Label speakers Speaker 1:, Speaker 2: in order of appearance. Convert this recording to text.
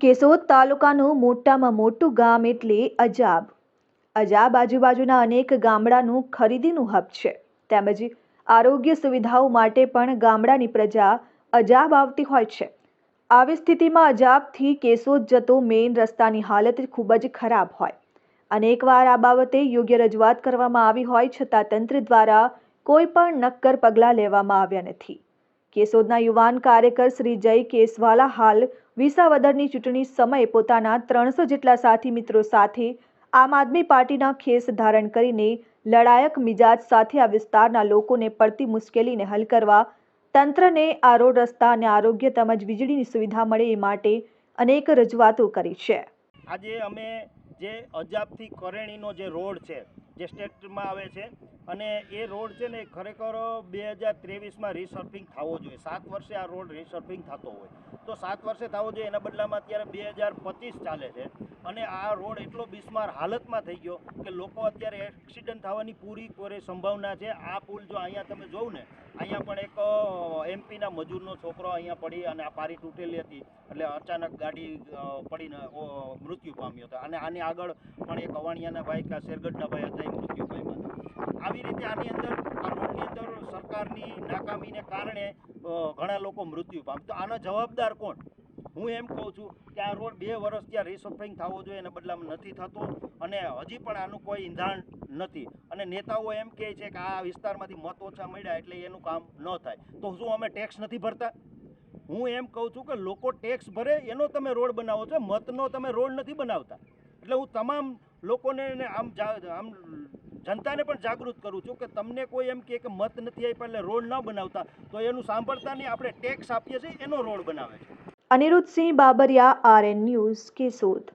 Speaker 1: કેશોદ તાલુકાનું મોટામાં મોટું ગામ એટલે અજાબ. અજાબ આજુબાજુના અનેક ગામડાનું ખરીદીનું હબ છે. તેમજ આરોગ્ય સુવિધાઓ માટે પણ ગામડાની પ્રજા અજાબ આવતી હોય છે. આવી સ્થિતિમાં અજાબથી કેશોદ જતો મેઇન રસ્તાની હાલત ખૂબ જ ખરાબ હોય. અનેકવાર આ બાબતે યોગ્ય રજૂઆત કરવામાં આવી હોય છતાં તંત્ર દ્વારા કોઈ પણ નક્કર પગલાં લેવામાં આવ્યા નથી. કેશોદના યુવાન કાર્યકર શ્રી જય કેસવાલા હાલ વિસાવદરની ચૂંટણી સમયે પોતાના ત્રણસો જેટલા સાથી મિત્રો સાથે આમ આદમી પાર્ટીના ખેસ ધારણ કરીને લડાયક મિજાજ સાથે આ વિસ્તારના લોકોને પડતી મુશ્કેલીને હલ કરવા તંત્રને આ રોડ રસ્તા અને આરોગ્ય તેમજ વીજળીની સુવિધા મળે એ માટે અનેક રજૂઆતો કરી છે.
Speaker 2: આજે અમે જે અજાબથી કરેણીનો જે રોડ છે, જે સ્ટેટમાં આવે છે અને એ રોડ છે ને ખરેખર બે હજાર ત્રેવીસમાં રિસર્ફિંગ થવો જોઈએ. સાત વર્ષે આ રોડ રિસર્ફિંગ થતો હોય. તો સાત વર્ષે થવો જોઈએ. એના બદલામાં અત્યારે બે હજાર પચીસ ચાલે છે. અને આ રોડ એટલો બિસ્માર હાલતમાં થઈ ગયો કે લોકો અત્યારે એક્સિડન્ટ થવાની પૂરી પૂરી સંભાવના છે. આ પુલ જો અહીંયા તમે જોઉં ને, અહીંયા પણ એક એમપીના મજૂરનો છોકરો અહીંયા પડી અને આ પારી તૂટેલી હતી. એટલે અચાનક ગાડી પડીને મૃત્યુ પામ્યો હતો. અને આની આગળ પણ એક અવાણિયાના ભાઈ, કે શેરગઢના ભાઈ હતા, એ મૃત્યુ આવી રીતે આની અંદર, આ અંદર સરકારની નાકામીને કારણે ઘણા લોકો મૃત્યુ પામ તો આનો જવાબદાર કોણ? હું એમ કહું છું કે આ રોડ બે વર્ષ ત્યાં રિસફરિંગ થવો જોઈએ, એના બદલામાં નથી થતો અને હજી પણ આનું કોઈ ઇંધાણ નથી. અને નેતાઓ એમ કહે છે કે આ વિસ્તારમાંથી મત ઓછા મળ્યા એટલે એનું કામ ન થાય. તો શું અમે ટેક્સ નથી ભરતા? હું એમ કહું છું કે લોકો ટેક્સ ભરે, એનો તમે રોડ બનાવો છો, મતનો તમે રોડ નથી બનાવતા. એટલે હું તમામ લોકોને આમ આમ જનતાને પણ જાગૃત કરું છું કે તમને કોઈ એમ કે મત નથી આપ્યા એટલે રોડ ન બનાવતા, તો એનું સાંભળતા નહીં આપણે ટેક્સ આપીએ છીએ, એનો રોડ બનાવે છે.
Speaker 1: Aniruddhsinh Babariya, RN news Keshod.